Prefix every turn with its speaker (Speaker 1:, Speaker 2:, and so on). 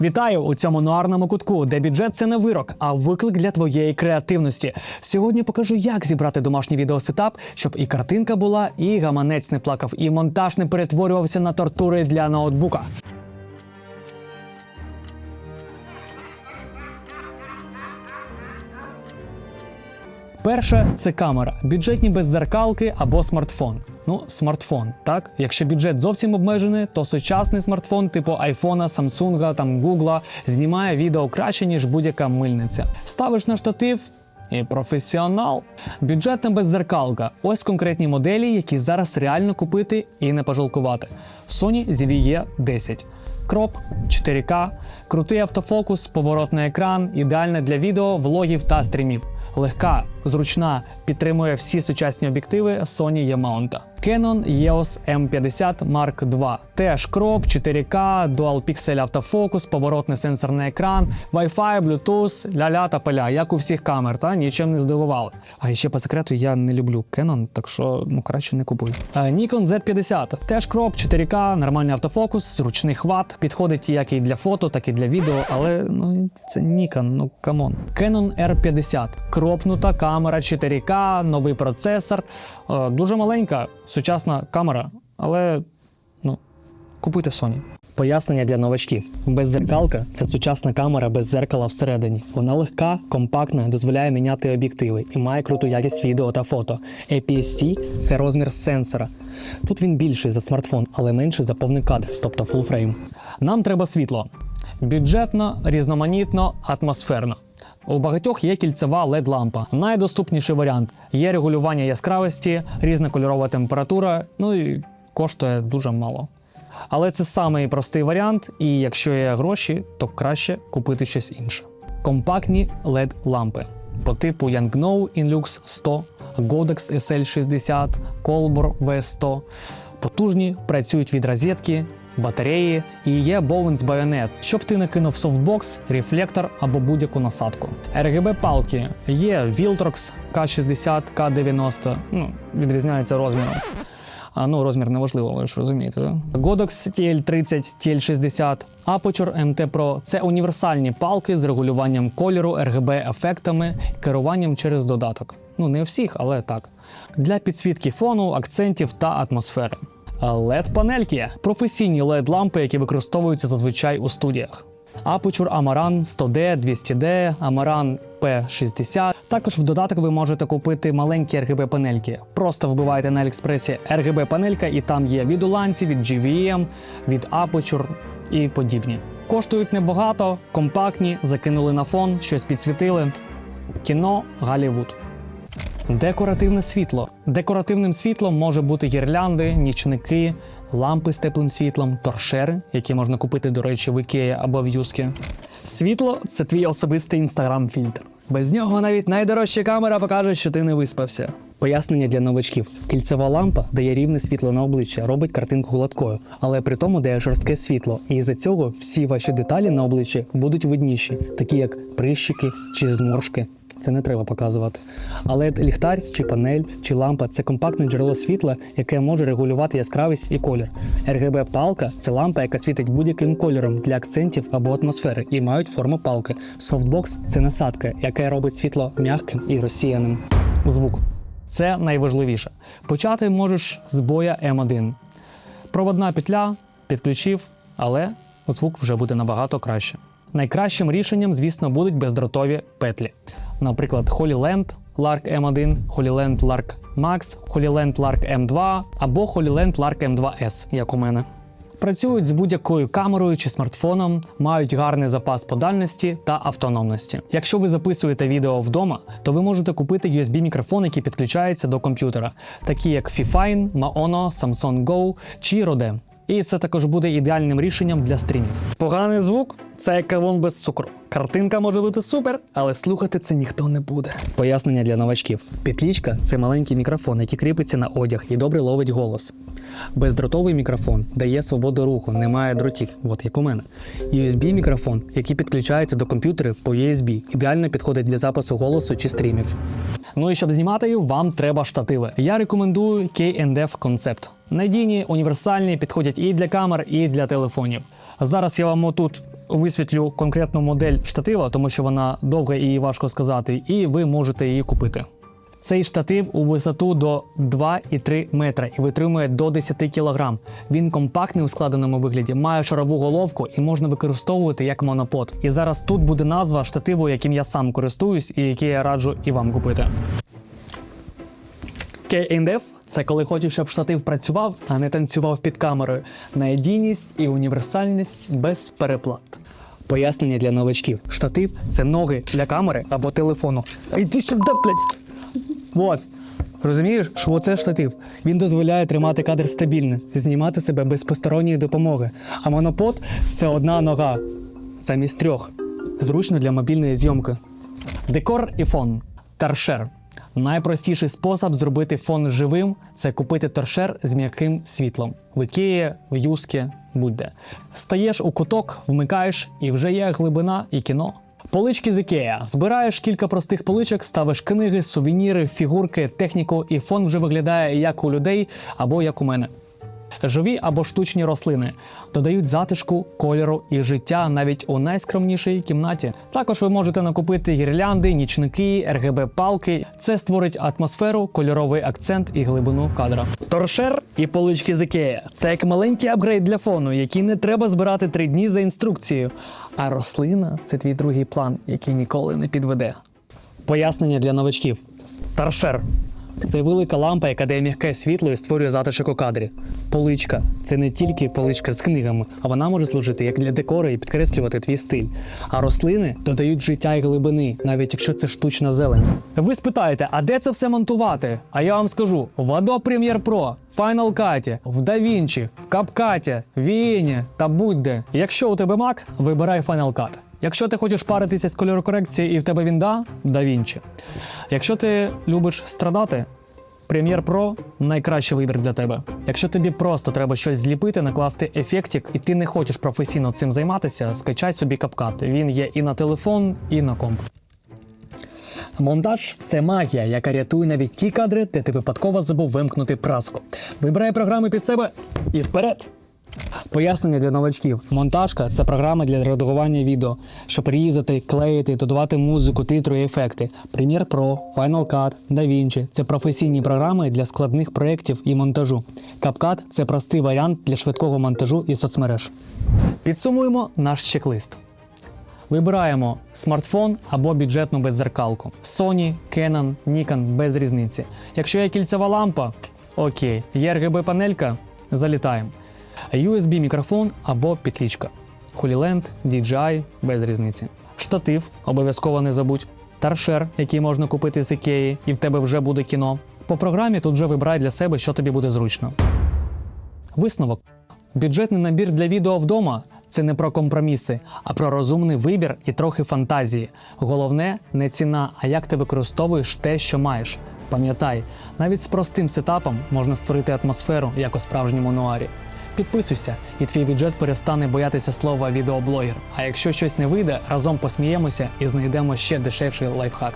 Speaker 1: Вітаю у цьому нуарному кутку, де бюджет це не вирок, а виклик для твоєї креативності. Сьогодні покажу, як зібрати домашній відеосетап, щоб і картинка була, і гаманець не плакав, і монтаж не перетворювався на тортури для ноутбука. Перше це камера, бюджетні беззеркалки або смартфон. Ну, смартфон, так? Якщо бюджет зовсім обмежений, то сучасний смартфон типу айфона, Самсунга, там Гугла знімає відео краще, ніж будь-яка мильниця. Ставиш на штатив. І професіонал. Бюджетна беззеркалка. Ось конкретні моделі, які зараз реально купити і не пожалкувати. Sony ZV-E 10. Кроп 4К, крутий автофокус, поворотний екран, ідеальна для відео, влогів та стрімів. Легка, зручна, підтримує всі сучасні об'єктиви Sony E-Mount. Canon EOS M50 Mark II. Теж кроп, 4К, Dual Pixel автофокус, поворотний сенсорний екран, Wi-Fi, Bluetooth, ля-ля та поля, як у всіх камер, та нічим не здивували. А ще по секрету я не люблю Canon, так що ну краще не купуй. Е, Nikon Z50, теж кроп, 4К, нормальний автофокус, зручний хват, підходить як і для фото, так і для відео, але ну це Nikon, ну камон. Canon R50, кропнута камера 4К, новий процесор, е, дуже маленька, сучасна камера, але ну купуйте Sony. Пояснення для новачків. Беззеркалка це сучасна камера без зеркала всередині. Вона легка, компактна, дозволяє міняти об'єктиви і має круту якість відео та фото. APS-C – це розмір сенсора. Тут він більший за смартфон, але менший за повний кадр, тобто full frame. Нам треба світло. Бюджетно, різноманітно, атмосферно. У багатьох є кільцева led лампа Найдоступніший варіант. Є регулювання яскравості, різна кольорова температура, ну і коштує дуже мало. Але це самий простий варіант, і якщо є гроші, то краще купити щось інше. Компактні led лампи по типу Yangno Inlux 100, Godox SL60, Colbor V100. Потужні, працюють від розетки, батареї і є Bowens Bayonet, щоб ти накинув софтбокс, рефлектор або будь-яку насадку. RGB палки є Viltrox K60, K90, ну, відрізняється розміром. А, ну, розмір неважливо, ви ж розумієте. Да? Godox TL30, TL60, Aputure MT Pro – це універсальні палки з регулюванням кольору, RGB ефектами, керуванням через додаток. Ну, не у всіх, але так. Для підсвітки фону, акцентів та атмосфери. Led панельки професійні led лампи які використовуються зазвичай у студіях. Aputure Amaran 100D, 200D, Amaran P60. Також в додаток ви можете купити маленькі RGB панельки. Просто вбиваєте на Аліекспресі RGB панелька, і там є від Ulanzi, від GVM, від Aputure і подібні. Коштують небагато, компактні, закинули на фон, щось підсвітили. Кіно Голлівуд. Декоративне світло. Декоративним світлом може бути гірлянди, нічники, лампи з теплим світлом, торшери, які можна купити, до речі, в Ікеї або в Юскі. Світло це твій особистий інстаграм-фільтр. Без нього навіть найдорожча камера покаже, що ти не виспався. Пояснення для новачків: кільцева лампа дає рівне світло на обличчя, робить картинку гладкою, але при тому дає жорстке світло. І із-за цього всі ваші деталі на обличчі будуть видніші, такі як прищики чи зморшки. Це не треба показувати. Але ліхтар, чи панель, чи лампа це компактне джерело світла, яке може регулювати яскравість і колір. rgb палка це лампа, яка світить будь-яким кольором для акцентів або атмосфери і мають форму палки. Софтбокс це насадка, яка робить світло м'яким і розсіяним. Звук. Це найважливіше. Почати можеш з боя М1. Проводна петля, підключив, але звук вже буде набагато краще. Найкращим рішенням, звісно, будуть бездротові петлі. Наприклад, HolyLand Lark M1, HolyLand Lark Max, HolyLand Lark M2 або HolyLand Lark M2S, як у мене. Працюють з будь-якою камерою чи смартфоном, мають гарний запас по дальності та автономності. Якщо ви записуєте відео вдома, то ви можете купити USB-мікрофон, який підключається до комп'ютера, такі як Fifine, Maono, Samsung Go чи Rode. І це також буде ідеальним рішенням для стрімів. Поганий звук це як кавун без цукру. Картинка може бути супер, але слухати це ніхто не буде. Пояснення для новачків: петлічка це маленький мікрофон, який кріпиться на одяг і добре ловить голос. Бездротовий мікрофон дає свободу руху, немає дротів, от як у мене. USB-мікрофон, який підключається до комп'ютерів по USB, ідеально підходить для запису голосу чи стрімів. Ну і щоб знімати вам треба штативи. Я рекомендую K&F Concept. Надійні, універсальні, підходять і для камер, і для телефонів. Зараз я вам отут висвітлю конкретну модель штатива, тому що вона довга і важко сказати, і ви можете її купити. Цей штатив у висоту до 2,3 метра і витримує до 10 кг. Він компактний у складеному вигляді, має шарову головку і можна використовувати як монопод. І зараз тут буде назва штативу, яким я сам користуюсь і який я раджу і вам купити. K&F – це коли хочеш, щоб штатив працював, а не танцював під камерою. Надійність і універсальність без переплат. Пояснення для новачків: штатив це ноги для камери або телефону. А йди сюди, блядь! Вот. Розумієш, що оце штатив. Він дозволяє тримати кадр стабільно, знімати себе без посторонньої допомоги. А монопод це одна нога замість трьох. Зручно для мобільної зйомки. Декор і фон. Торшер. Найпростіший спосіб зробити фон живим це купити торшер з м'яким світлом. В Ікеї, в Юскі, будь-де. Стаєш у куток, вмикаєш, і вже є глибина і кіно. Полички з Ікея. Збираєш кілька простих поличок, ставиш книги, сувеніри, фігурки, техніку, і фон вже виглядає як у людей або як у мене. Живі або штучні рослини додають затишку, кольору і життя навіть у найскромнішій кімнаті. Також ви можете накупити гірлянди, нічники, rgb палки. Це створить атмосферу, кольоровий акцент і глибину кадра. Торшер і полички з Ікея – це як маленький апгрейд для фону, який не треба збирати три дні за інструкцією. А рослина це твій другий план, який ніколи не підведе. Пояснення для новачків. Торшер це велика лампа, яка дає м'яке світло і створює затишок у кадрі. Поличка це не тільки поличка з книгами, а вона може служити як для декору і підкреслювати твій стиль. А рослини додають життя і глибини, навіть якщо це штучна зелень. Ви спитаєте, а де це все монтувати? А я вам скажу: в Adobe Premiere Pro, Final Cut, в DaVinci, в CapCut, Vine та будь-де. Якщо у тебе Mac, вибирай Final Cut. Якщо ти хочеш паритися з кольорокорекцією і в тебе Вінда, DaVinci. Якщо ти любиш страдати, Premiere Pro найкращий вибір для тебе. Якщо тобі просто треба щось зліпити, накласти ефектик, і ти не хочеш професійно цим займатися, скачай собі CapCut. Він є і на телефон, і на комп. Монтаж це магія, яка рятує навіть ті кадри, де ти випадково забув вимкнути праску. Вибирай програми під себе і вперед! Пояснення для новачків. Монтажка це програма для редагування відео, щоб різати, клеїти, додавати музику, титру і ефекти. Premiere Pro, Final Cut, DaVinci – це професійні програми для складних проєктів і монтажу. CapCut – це простий варіант для швидкого монтажу і соцмереж. Підсумуємо наш чек-лист. Вибираємо смартфон або бюджетну беззеркалку. Sony, Canon, Nikon без різниці. Якщо є кільцева лампа, окей. Є RGB панелька, залітаємо. USB мікрофон або підлічка. Holyland, DJI без різниці. Штатив обов'язково не забудь. Торшер, який можна купити з Ікеї, і в тебе вже буде кіно. По програмі тут вже вибирай для себе, що тобі буде зручно. Висновок. Бюджетний набір для відео вдома це не про компроміси, а про розумний вибір і трохи фантазії. Головне не ціна, а як ти використовуєш те, що маєш. Пам'ятай, навіть з простим сетапом можна створити атмосферу, як у справжньому нуарі. Підписуйся, і твій бюджет перестане боятися слова відеоблогер. А якщо щось не вийде, разом посміємося і знайдемо ще дешевший лайфхак.